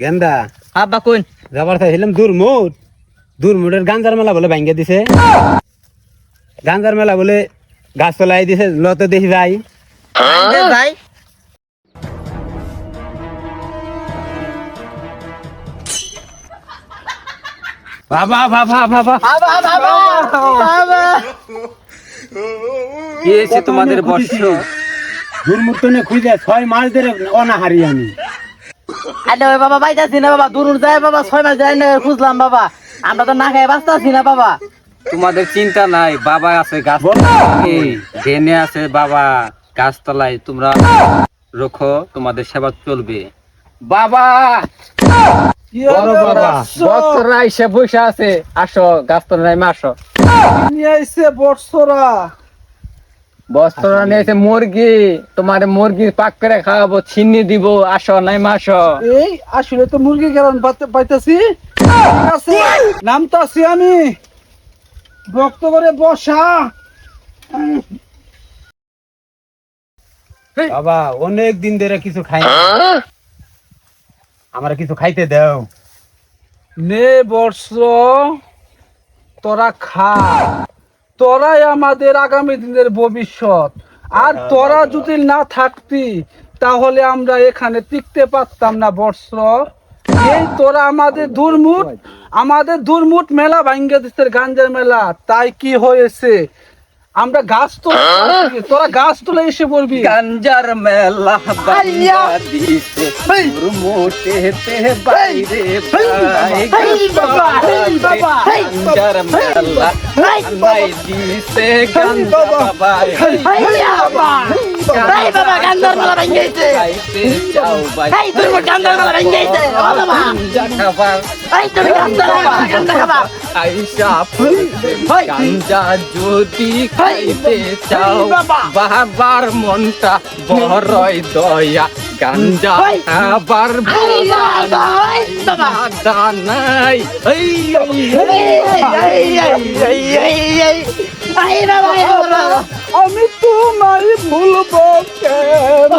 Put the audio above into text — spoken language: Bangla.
গেন্দা। আব্বা কোন যাবার চাইছিলাম দুরমুট। দুরমুটের গাঞ্জার মেলা বলে ভাঙ্গে দিছে। গাঞ্জার মেলা বলে গাছ তলাই দিছে লতে দেখি যাই। ভাই। বাবা বাবা বাবা। কি হয়েছে তোমাদের বর্ষ? দুরমুট তো খুঁজে ছয় মাস ধরে অনাহারি আমি। আরে ওই বাবা বাইতাছি না বাবা দূর যায় বাবা ছয় মাস যায় না খুঁজলাম বাবা। আমরা তো না খেয়ে বাঁচতাছি না বাবা। তোমাদের চিন্তা নাই বাবা আছে গাছ ডেনে আছে বাবা গাছতলায় তোমরা রখো তোমাদের সেবা চলবে। বাবা! বছরা এসে বসে আছে। আসো গাছতলায় আসো নিয়ে আইছে বর্ষরা বস্ত্র নিয়েছে মুরগি। তোমার মুরগির পাক করে খাওয়াবো ছিন্নি দিব। আসো নাই এই আসলে তো মুরগি গেলাম পাইতেছি। ঠিক আছে নামতাছি আমি। ভক্ত করে বসা। বাবা অনেক দিন ধরে কিছু খাই। আমার কিছু খাইতে দাও। নে বর্ষ তোরা খা। তোরাই আমাদের আগামী দিনের ভবিষ্যৎ। আর তোরা যদি না থাকতি তাহলে আমরা এখানে টিকতে পারতাম না বর্ষ এই তোরা আমাদের দুর্মুট আমাদের দুর্মুট মেলা ভাঙ্গে দিচ্ছে গাঞ্জার মেলা। তাই কি হয়েছে? আমরা গাছ তো তোরা গাছ তুলে এসে বলবি গাঞ্জার মেলা আইয়া! দিছে এই! মোটেতে বাইরে ভাই এই বাবা, এই বাবা, এই গাঞ্জার মেলা নাই দিছে গাঞ্জা বাবা খাইতে চাও ভাই গাঞ্জা খাবার আইসা গাঞ্জা যদি খাইতে চাও বাবার মনটা বড়ই দয়া খাবার বাধা নাই এই, আমি তোমায় ভুলবো কেন